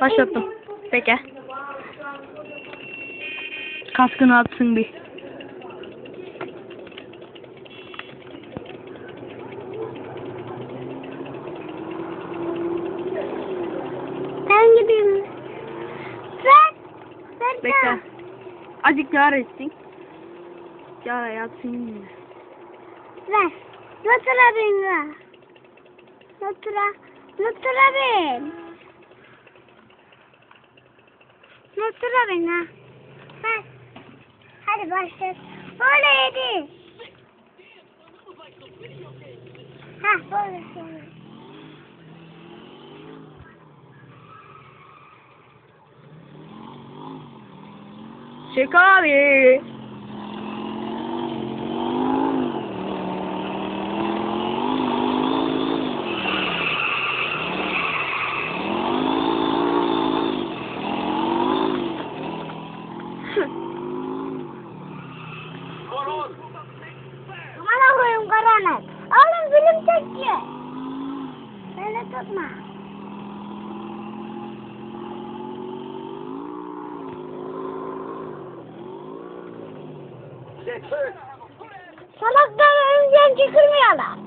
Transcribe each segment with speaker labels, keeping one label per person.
Speaker 1: Başlattım. Peki. Kaskını atsın bir.
Speaker 2: Ben gideyim. Sen. Sen
Speaker 1: Bekle. Azıcık daha etsin. Ya yatsın yine.
Speaker 2: Ver. Notura bin ver. Notura. Notura bin. Bin ha. Ver. Hadi başla. Böyle yedi. Ha böyle söyle.
Speaker 1: Çek abi.
Speaker 2: Salaklar önden çıkırmıyorlar.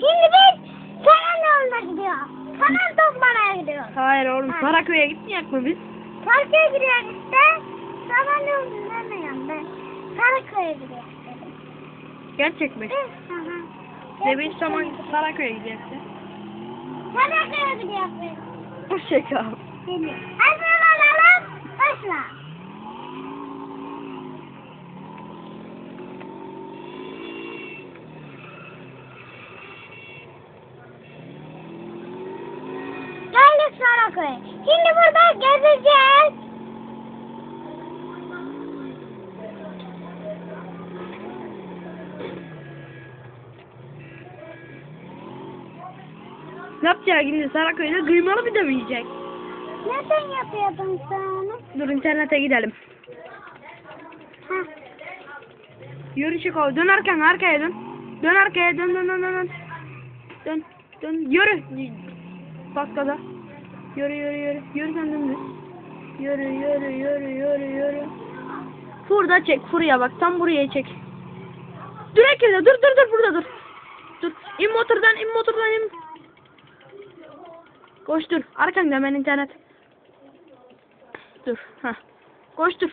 Speaker 2: Şimdi biz Kenan yoluna gidiyoruz. Kenan toplamaya gidiyoruz.
Speaker 1: Hayır oğlum Karaköy'e gitmeyecek mi biz?
Speaker 2: Parkaya gidiyoruz işte. Kenan yoluna ne yandı? Karaköy'e gidiyoruz.
Speaker 1: Gerçek mi? Ne biz zaman Karaköy'e gideceksin.
Speaker 2: Karaköy'e gidiyoruz biz.
Speaker 1: Çek abi.
Speaker 2: Şimdi. Hazır olalım. Başla. Geldik Saraköy'e. Şimdi burada gezeceğiz.
Speaker 1: Ne yapacak şimdi Karaköy'de kıymalı bir de mi yiyecek?
Speaker 2: Neden yapıyordun sen onu?
Speaker 1: Dur internete gidelim.
Speaker 2: Ha.
Speaker 1: Yürü çık abi. Dönerken arkaya dön. Dön arkaya dön dön dön dön. Dön. Dön. dön. Yürü. Bas gaza. Yürü yürü yürü. Yürü sen dümdüz. Yürü yürü yürü yürü yürü. Burada çek. Furya bak. Tam buraya çek. Direkt öyle. Dur dur dur. Burada dur. Dur. İn motordan in motordan in. Koş dur. Arkanda hemen internet. Dur. Ha. Koş dur.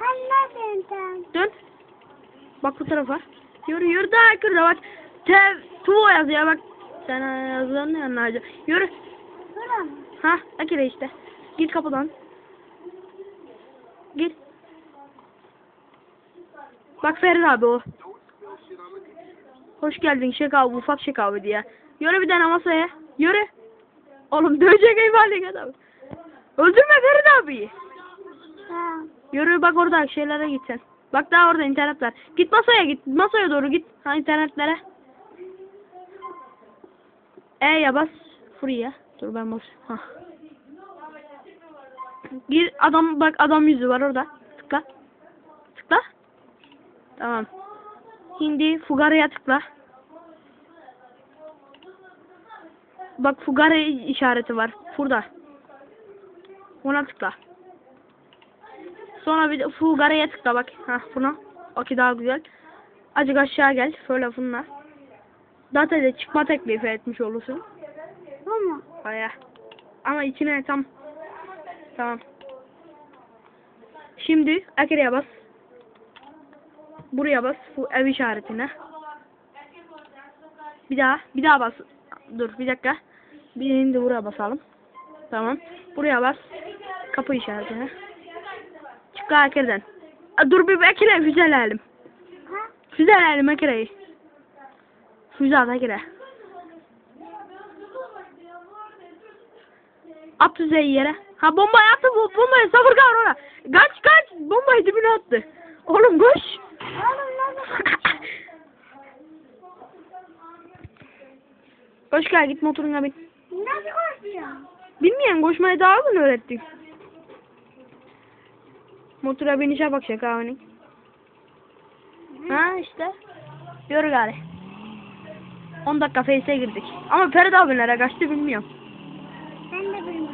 Speaker 2: Anladın sen.
Speaker 1: Dön. Bak bu tarafa. Yürü yürü daha yukarıda bak. Tev tuvo yazıyor bak. Sen yazıların yanına acı. Yürü. Ha Akire işte. Git kapıdan. Git. Bak Ferit abi o. Hoş geldin Şek abi ufak Şek abi diye. Yürü bir tane masaya. Yürü. Oğlum dövecek eyvallah adam. Öldürme Ferit abiyi.
Speaker 2: Ha.
Speaker 1: Yürü bak orada şeylere git sen. Bak daha orada internet var. Git masaya git. Masaya doğru git. Ha internetlere. E'ye bas. Free Dur ben bas. Ha. Gir adam bak adam yüzü var orada. Tıkla. Tıkla. Tamam. Şimdi Fugara'ya tıkla. Bak Fugara işareti var. Burada. Ona tıkla. Sonra bir de Fugara'ya tıkla bak. Hah buna. Okey daha güzel. Azıcık aşağı gel. Şöyle bununla. Zaten de çıkma teklifi etmiş olursun.
Speaker 2: Bu mu?
Speaker 1: Baya. Ama içine tam. Tamam. Şimdi Akira'ya bas. Buraya bas. Bu ev işaretine. Bir daha. Bir daha bas. Dur bir dakika. Birini de buraya basalım. Tamam. Buraya bas. Kapı işaretine. Çık. Aa, Dur bir Akira'yı füzeleyelim.
Speaker 2: Ha?
Speaker 1: Füzeleyelim Akira'yı. Füze at Akira. At füzeyi yere. Ha bombayı attı bu bombayı sabır kavur ona. Kaç kaç bombayı dibine attı. Oğlum koş. Koş gel git motoruna bin. Bilmeyen koşmayı daha mı öğrettik? Motora binişe bak şaka hani. Ha işte. Yürü gari. 10 dakika face'e girdik. Ama Ferdi abi nereye kaçtı bilmiyorum.
Speaker 2: Ben de bilmiyorum.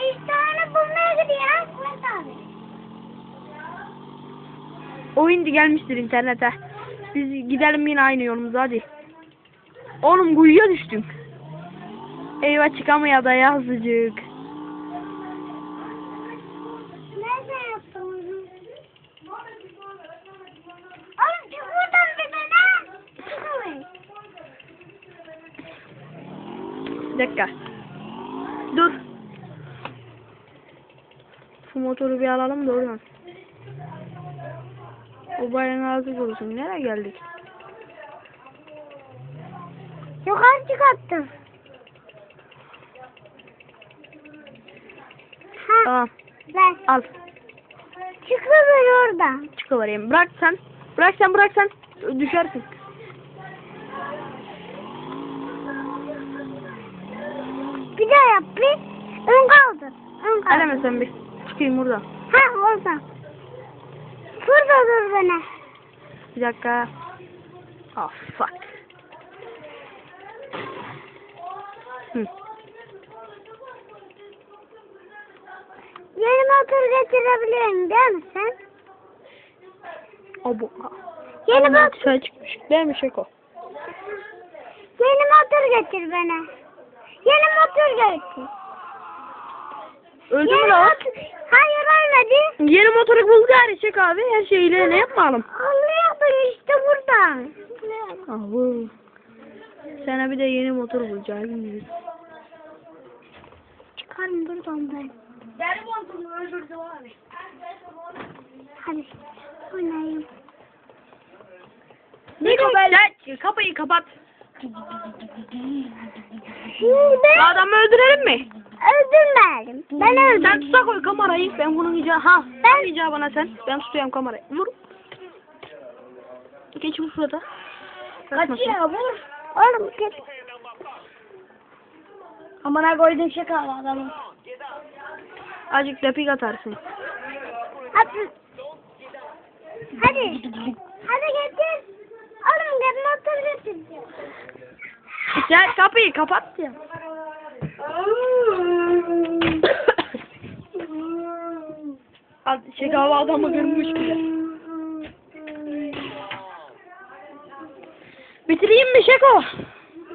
Speaker 2: E işte onu bulmaya gidiyor. Burada abi.
Speaker 1: O indi gelmiştir internete. Biz gidelim yine aynı yolumuza hadi. Oğlum kuyuya düştüm. Eyvah çıkamıyor da yazıcık.
Speaker 2: Bir
Speaker 1: dakika. Dur. Şu motoru bir alalım da oradan. O bayan ağzı kurusun. Nereye geldik?
Speaker 2: Yukarı çıkarttım. Ha,
Speaker 1: Tamam.
Speaker 2: ver.
Speaker 1: Al.
Speaker 2: Çıkıver oradan.
Speaker 1: Çıkıvereyim. Bırak sen. Bırak sen bırak sen. Düşersin.
Speaker 2: Bir daha yap bir. Ön kaldır. Ön kaldır.
Speaker 1: Eleme sen bir. Çıkayım buradan.
Speaker 2: Ha oradan. Şurada dur bana.
Speaker 1: Bir dakika. Oh fuck. Hı.
Speaker 2: Yeni motor getirebilirim değil mi sen?
Speaker 1: O bu.
Speaker 2: Yeni motor,
Speaker 1: Şey çıkmış. Değil mi Şeko?
Speaker 2: yeni motor getir bana. Yeni motor getir.
Speaker 1: Öldü mü lan?
Speaker 2: Hayır ölmedi.
Speaker 1: Yeni motoru bul gari çek abi. Her şeyiyle ne yapmayalım?
Speaker 2: Anlıyordun işte buradan.
Speaker 1: Ahu. Sana bir de yeni motor bulacağım.
Speaker 2: Çıkarım buradan ben. Hadi oynayayım.
Speaker 1: Ne böyle? Kapıyı kapat.
Speaker 2: Ben
Speaker 1: Adamı öldürelim mi?
Speaker 2: öldürmeyelim. Ben
Speaker 1: Sen
Speaker 2: öldüm.
Speaker 1: tuta koy kamerayı. Ben bunun icabı... Ha. Ben icabına sen. Ben tutuyorum kamerayı. Vur. Geç vur şurada.
Speaker 2: Kaçıyor vur. Oğlum git. Amına koydun şaka adamı.
Speaker 1: Azıcık depik atarsın.
Speaker 2: Hadi. Hadi. Hadi getir. Oğlum gel motor getir.
Speaker 1: Sen kapıyı kapat ya. Şey hava adamı görmüş bile. Bitireyim mi Şeko?